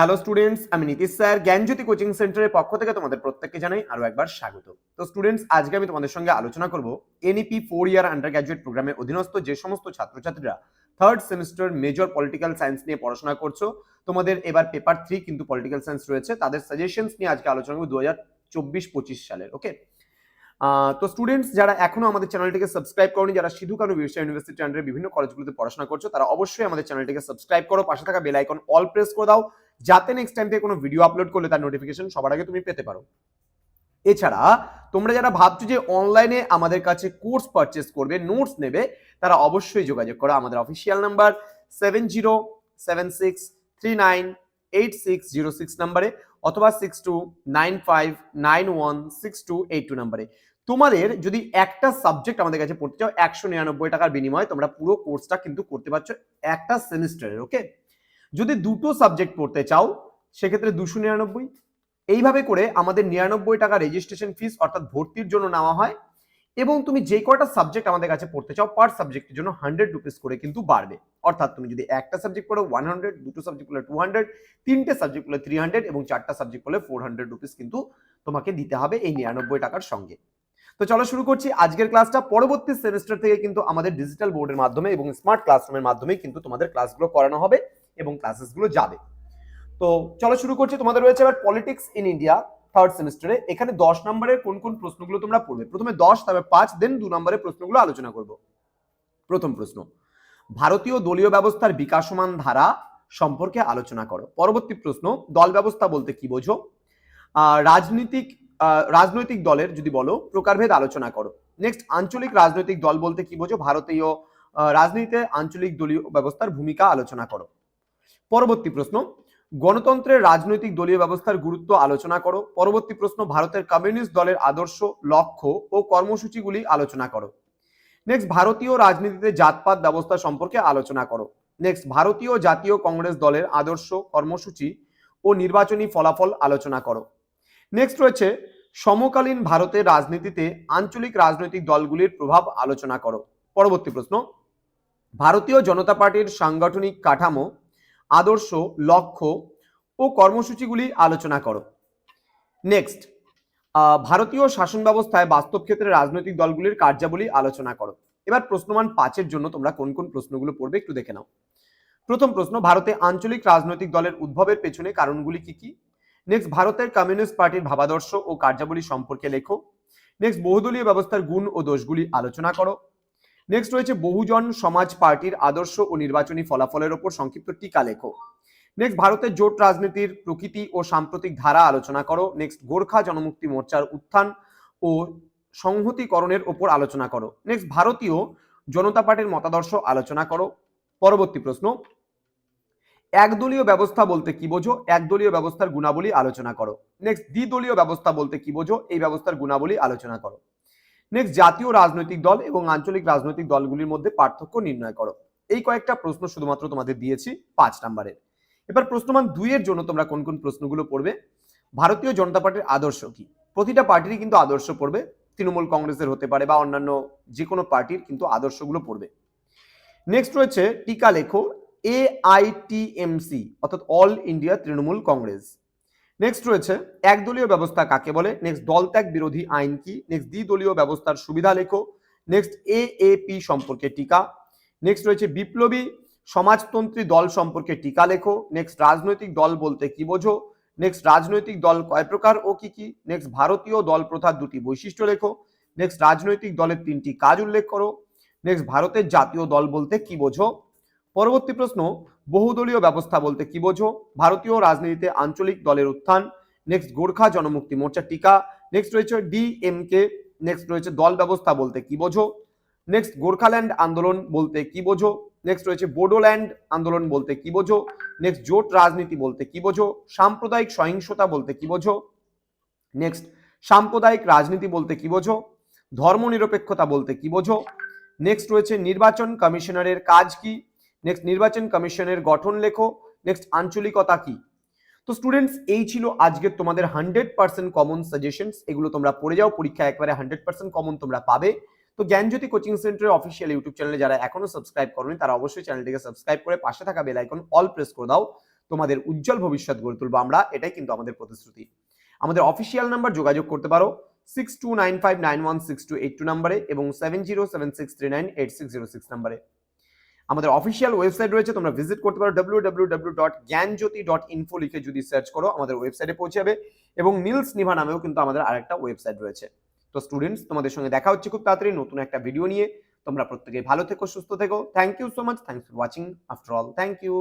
Hello students আমি Nitish sir, জ্ঞানজ্যোতি coaching সেন্টারের পক্ষ থেকে তোমাদের প্রত্যেককে জানাই আরও একবার স্বাগত। তো স্টুডেন্টস আজকে আমি তোমাদের সঙ্গে আলোচনা করব NEP four year under graduate প্রোগ্রামের অধীনস্থ যে সমস্ত ছাত্রছাত্রীরা third semester major political science নিয়ে পড়াশোনা করছ, তোমাদের এবার পেপার থ্রি কিন্তু পলিটিক্যাল সায়েন্স রয়েছে, তাদের সাজেশনস নিয়ে আজকে আলোচনা করব দু হাজার চব্বিশ পঁচিশ সালের ওকে তো স্টুডেন্টস যারা এখনও আমাদের চ্যানেলটিকে সাবস্ক্রাইব করনি, যারা সিধু কানু বিরসা ইউনিভার্সিটি আন্ডারে বিভিন্ন কলেজগুলোতে পড়াশোনা করছ, তারা অবশ্যই আমাদের চ্যানেলটিকে সাবস্ক্রাইব করো, পাশে থাকা বেল আইকন অল প্রেস করে দাও যাতে নেক্সট টাইম থেকে কোনো ভিডিও আপলোড করলে তার নোটিফিকেশন সবার আগে তুমি পেতে পারো। এছাড়া, তোমরা যারা ভাবছ যে অনলাইনে আমাদের কাছে কোর্স পারচেস করবে নোটস নেবে, তারা অবশ্যই যোগাযোগ করো। আমাদের official number seven zero seven six three nine eight six zero six নাম্বারে অথবা six two nine five nine one six two eight two নাম্বারে তোমাদের যদি একটা সাবজেক্ট আমাদের কাছে পড়তে চাও, একশো নিরানব্বই টাকার বিনিময়ে তোমরা পুরো কোর্সটা কিন্তু করতে পারছ একটা সেমিস্টারের ওকে যদি দুটো সাবজেক্ট পড়তে চাও, সেক্ষেত্রে দুশো নিরানব্বই। এইভাবে করে আমাদের নিরানব্বই টাকা রেজিস্ট্রেশন ফিস অর্থাৎ ভর্তির জন্য নেওয়া হয় এবং তুমি যে কয়টা সাবজেক্ট আমাদের কাছে পড়তে চাও পার সাবজেক্টের জন্য হান্ড্রেড রুপিস করে কিন্তু বাড়বে। অর্থাৎ তুমি যদি একটা সাবজেক্ট পড়ো ওয়ান হান্ড্রেড দুটো সাবজেক্ট পড়লে টু হান্ড্রেড তিনটে সাবজেক্ট পড়লে থ্রি হান্ড্রেড এবং চারটা সাবজেক্ট পড়লে ফোর হান্ড্রেড রুপিস কিন্তু তোমাকে দিতে হবে এই নিরানব্বই টাকার সঙ্গে। তো চলো শুরু করছি আজকের ক্লাসটা পরবর্তী সেমিস্টার থেকে কিন্তু আমাদের ডিজিটাল বোর্ডের মাধ্যমে এবং স্মার্ট ক্লাসরুমের মাধ্যমে কিন্তু তোমাদের ক্লাসগুলো করানো হবে। এবং ক্লাসেসগুলো যাবে। তো চলো শুরু করছি। তোমাদের রয়েছে এবার পলিটিক্স ইন ইন্ডিয়া থার্ড সেমিস্টারে এখানে দশ নম্বরের কোন কোন প্রশ্নগুলো তোমরা পড়বে? প্রথমে দশ, তারপরে পাঁচ দেন দু নম্বরের প্রশ্নগুলো আলোচনা করব। প্রথম প্রশ্ন, ভারতীয় দলীয় ব্যবস্থার বিকাশমান ধারা সম্পর্কে আলোচনা করো। পরবর্তী প্রশ্ন, দল ব্যবস্থা বলতে কি বোঝো? রাজনৈতিক রাজনৈতিক দলের যদি বলো, প্রকারভেদ আলোচনা করো। নেক্সট আঞ্চলিক রাজনৈতিক দল বলতে কি বোঝো? ভারতীয় রাজনীতিতে আঞ্চলিক দলীয় ব্যবস্থার ভূমিকা আলোচনা করো। পরবর্তী প্রশ্ন গণতন্ত্রের রাজনৈতিক দলীয় ব্যবস্থার গুরুত্ব আলোচনা করো। পরবর্তী প্রশ্ন, ভারতের কমিউনিস্ট দলের আদর্শ, লক্ষ্য ও কর্মসূচিগুলি আলোচনা করো। নেক্সট ভারতীয় রাজনীতিতে জাতপাত ব্যবস্থা সম্পর্কে আলোচনা করো। নেক্সট ভারতীয় জাতীয় কংগ্রেস দলের আদর্শ, কর্মসূচি ও নির্বাচনী ফলাফল আলোচনা করো। নেক্সট রয়েছে, সমকালীন ভারতের রাজনীতিতে আঞ্চলিক রাজনৈতিক দলগুলির প্রভাব আলোচনা করো। পরবর্তী প্রশ্ন, ভারতীয় জনতা পার্টির সাংগঠনিক কাঠামো আদর্শ, লক্ষ্য ও কর্মসূচিগুলি আলোচনা করো। নেক্সট ভারতীয় শাসন ব্যবস্থায় বাস্তব ক্ষেত্রে রাজনৈতিক দলগুলির কার্যাবলী আলোচনা করো। এবার প্রশ্নমান পাঁচের জন্য তোমরা কোন কোন প্রশ্নগুলো পড়বে একটু দেখে নাও। প্রথম প্রশ্ন, ভারতে আঞ্চলিক রাজনৈতিক দলের উদ্ভবের পেছনে কারণগুলি কি কি? নেক্সট ভারতের কমিউনিস্ট পার্টির ভাবাদর্শ ও কার্যাবলী সম্পর্কে লেখো। নেক্সট বহুদলীয় ব্যবস্থার গুণ ও দোষগুলি আলোচনা করো। নেক্সট রয়েছে বহুজন সমাজ পার্টির আদর্শ ও নির্বাচনী ফলাফলের ওপর সংক্ষিপ্ত টিকা লেখো। নেক্সট ভারতের জোট রাজনীতির প্রকৃতি ও সাম্প্রতিক ধারা আলোচনা করো। নেক্সট গোর্খা জনমুক্তি মোর্চার উত্থান ও সংহতিকরণের ওপর আলোচনা করো। নেক্সট ভারতীয় জনতা পার্টির মতাদর্শ আলোচনা করো। পরবর্তী প্রশ্ন। একদলীয় ব্যবস্থা বলতে কি বোঝো? একদলীয় ব্যবস্থার গুণাবলী আলোচনা করো। নেক্সট দ্বিদলীয় ব্যবস্থা বলতে কি বোঝো? এই ব্যবস্থার গুণাবলী আলোচনা করো। নেক্সট জাতীয় রাজনৈতিক দল এবং আঞ্চলিক রাজনৈতিক দলগুলির মধ্যে পার্থক্য নির্ণয় করো। এই কয়েকটা প্রশ্ন শুধুমাত্র তোমাদের দিয়েছি পাঁচ নাম্বারের। এবার প্রশ্নমান দুইয়ের জন্য তোমরা কোন কোন প্রশ্নগুলো পড়বে? ভারতীয় জনতা পার্টির আদর্শ কি? প্রতিটা পার্টিরই কিন্তু আদর্শ পড়বে। তৃণমূল কংগ্রেসের হতে পারে বা অন্যান্য যে কোনো পার্টির কিন্তু আদর্শগুলো পড়বে। নেক্সট রয়েছে টিকা লেখো A I T M C অর্থাৎ all India Trinamool Congress. Next রয়েছে, একদলীয় ব্যবস্থা কাকে বলে? নেক্সট দল ত্যাগ বিরোধী আইন কি? নেক্সট দ্বিদলীয় ব্যবস্থার সুবিধা লেখো। নেক্সট এ এ পি সম্পর্কে টিকা। নেক্সট রয়েছে, বিপ্লবী সমাজতন্ত্রী দল সম্পর্কে টিকা লেখো। নেক্সট রাজনৈতিক দল বলতে কি বোঝো? নেক্সট রাজনৈতিক দল কয় প্রকার ও কি কি? নেক্সট ভারতীয় দল প্রথার দুটি বৈশিষ্ট্য লেখো। নেক্সট রাজনৈতিক দলের তিনটি কাজ উল্লেখ করো। নেক্সট ভারতের জাতীয় দল বলতে কি বোঝো? পরবর্তী প্রশ্ন, বহুদলীয় ব্যবস্থা বলতে কি বোঝো? ভারতীয় রাজনীতিতে আঞ্চলিক দলের উত্থান নেক্সট গোর্খা জনমুক্তি মোর্চা টিকা নেক্সট রয়েছে ডিএমকে নেক্সট রয়েছে দল ব্যবস্থা বলতে কি বোঝো? নেক্সট গোর্খাল্যান্ড আন্দোলন বলতে কি বোঝো? নেক্সট রয়েছে বোডোল্যান্ড আন্দোলন বলতে কি বোঝো? নেক্সট জোট রাজনীতি বলতে কি বোঝো? সাম্প্রদায়িক সহিংসতা বলতে কি বোঝো? নেক্সট সাম্প্রদায়িক রাজনীতি বলতে কি বোঝো? ধর্মনিরপেক্ষতা বলতে কি বোঝো? নেক্সট রয়েছে নির্বাচন কমিশনারের কাজ কি? নেক্সট নির্বাচন কমিশনের গঠন লেখো। নেক্সট আঞ্চলিকতা কি? তো স্টুডেন্টস এই ছিল আজকের তোমাদের হান্ড্রেড পার্সেন্ট কমন সাজেশনস এগুলো তোমরা পড়ে যাও পরীক্ষা একবারে হান্ড্রেড পার্সেন্ট কমন তোমরা পাবে। তো জ্ঞানজ্যোতি কোচিং সেন্টারের অফিসিয়াল ইউটিউব চ্যানেলে যারা এখনও সাবস্ক্রাইব করনি, তারা অবশ্যই চ্যানেলটিকে সাবস্ক্রাইব করে পাশে থাকা বেল আইকন অল প্রেস করে দাও। তোমাদের উজ্জ্বল ভবিষ্যৎ গড়ে তুলবো আমরা। এটাই কিন্তু আমাদের প্রতিশ্রুতি। আমাদের অফিসিয়াল নাম্বার যোগাযোগ করতে পারো। Six two nine five nine one six two eight two নাম্বারে এবং seven zero seven six three nine eight six zero six নাম্বারে আমাদের অফিসিয়াল ওয়েবসাইট রয়েছে, তোমরা ভিজিট করতে পারো W W W dot Gyanjyoti dot info লিখে যদি সার্চ করো, আমাদের ওয়েবসাইটে পৌঁছে যাবে এবং নীলস নিভা নামেও কিন্তু আমাদের আরেকটা ওয়েবসাইট রয়েছে। তো স্টুডেন্টস তোমাদের সঙ্গে দেখা হচ্ছে খুব তাড়াতাড়ি, নতুন একটা ভিডিও নিয়ে। তোমরা প্রত্যেকে ভালো থেকো, সুস্থ থেকো। Thank you so much thank for watching after all thank you